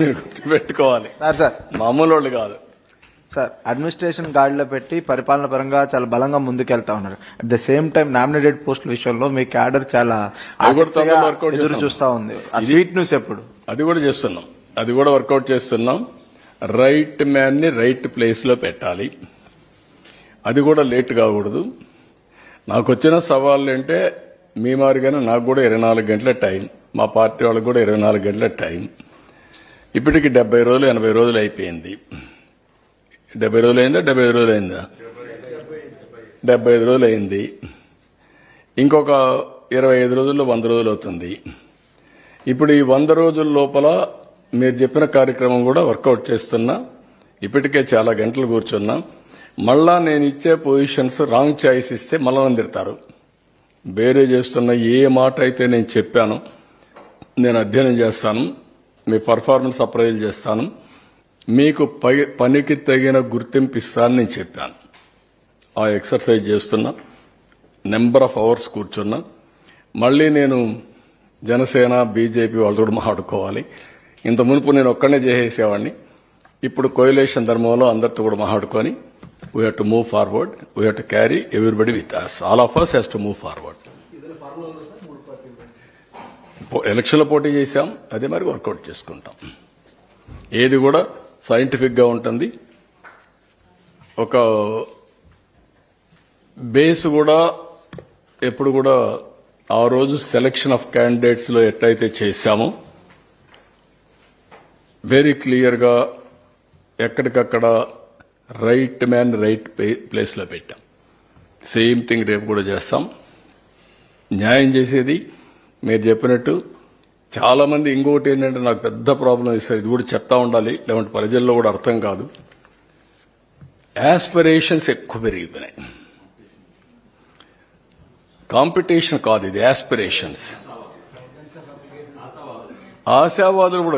మీరు గుర్తుపెట్టుకోవాలి. Sir sir. మామూలు వాళ్ళు కాదు. సార్ అడ్మినిస్ట్రేషన్ గాడిలో పెట్టి పరిపాలన పరంగా చాలా బలంగా ముందుకెళ్తా ఉన్నారు. At the same time nominated పోస్టుల విషయంలో మీ క్యాడర్ చాలా ఎదురు చేస్తాం. ఉంది. స్వీట్ న్యూస్ ఎప్పుడు? అది కూడా చేస్తున్నాం. అది కూడా వర్కౌట్ చేస్తున్నాం. రైట్ మ్యాన్ని రైట్ ప్లేస్లో పెట్టాలి. అది కూడా లేట్ కాకూడదు. నాకు వచ్చిన సవాళ్ళు అంటే మీ మారిగానే నాకు కూడా ఇరవై నాలుగు గంటల టైం మా పార్టీ వాళ్ళకి కూడా ఇరవై నాలుగు గంటల టైం. ఇప్పటికి డెబ్బై రోజులు ఎనభై రోజులు అయిపోయింది. డెబ్బై రోజులు అయిందా? డెబ్బై ఐదు రోజులు అయిందా? డెబ్బై ఐదు రోజులు అయింది. ఇంకొక ఇరవై ఐదు రోజుల్లో వంద రోజులు అవుతుంది. ఇప్పుడు ఈ వంద రోజుల లోపల మీరు చెప్పిన కార్యక్రమం కూడా వర్కౌట్ చేస్తున్నా. ఇప్పటికే చాలా గంటలు కూర్చున్నా. మళ్ళా నేను ఇచ్చే పొజిషన్స్ రాంగ్ చాయిస్ ఇస్తే మళ్ళా తిడతారు వేరే చేస్తున్న ఏ మాట అయితే నేను చెప్పాను నేను అధ్యయనం చేస్తాను. మీ పర్ఫార్మెన్స్ అప్రైజ్ చేస్తాను. మీకు పై- పనికి తగిన గుర్తింపు ఇస్తానని నేను చెప్పాను. ఆ ఎక్సర్సైజ్ చేస్తున్నా. నెంబర్ ఆఫ్ అవర్స్ కూర్చున్నా. మళ్ళీ నేను జనసేన బీజేపీ వాళ్ళతో కూడా మాట్లాడుకోవాలి. ఇంత మునుపు నేను ఒక్కనే చేసేసేవాడిని. ఇప్పుడు కోయిలేషన్ ధర్మంలో అందరితో కూడా మాట్లాడుకొని we have to move forward we have to carry everybody with us all of us has to move forward ఎలక్షన్లో పోటీ చేశాం. అదే మరి వర్కౌట్ చేసుకుంటాం. ఏది కూడా సైంటిఫిక్గా ఉంటుంది. ఒక బేస్ కూడా ఎప్పుడు కూడా ఆ రోజు సెలక్షన్ ఆఫ్ క్యాండిడేట్స్లో ఎట్లయితే చేశామో వెరీ క్లియర్గా ఎక్కడికక్కడ రైట్ మ్యాన్ రైట్ ప్లేస్లో పెట్టాం. సేమ్ థింగ్ రేపు కూడా చేస్తాం. న్యాయం చేసేది మీరు చెప్పినట్టు చాలా మంది ఇంకొకటి ఏంటంటే నాకు పెద్ద ప్రాబ్లం ఇస్తారు ఇది కూడా చెప్తా ఉండాలి లేదంటే ప్రజల్లో కూడా అర్థం కాదు. యాస్పిరేషన్స్ ఎక్కువ పెరిగిపోయినాయి. కాంపిటీషన్ కాదు ఇది యాస్పిరేషన్స్ ఆశావాదులు కూడా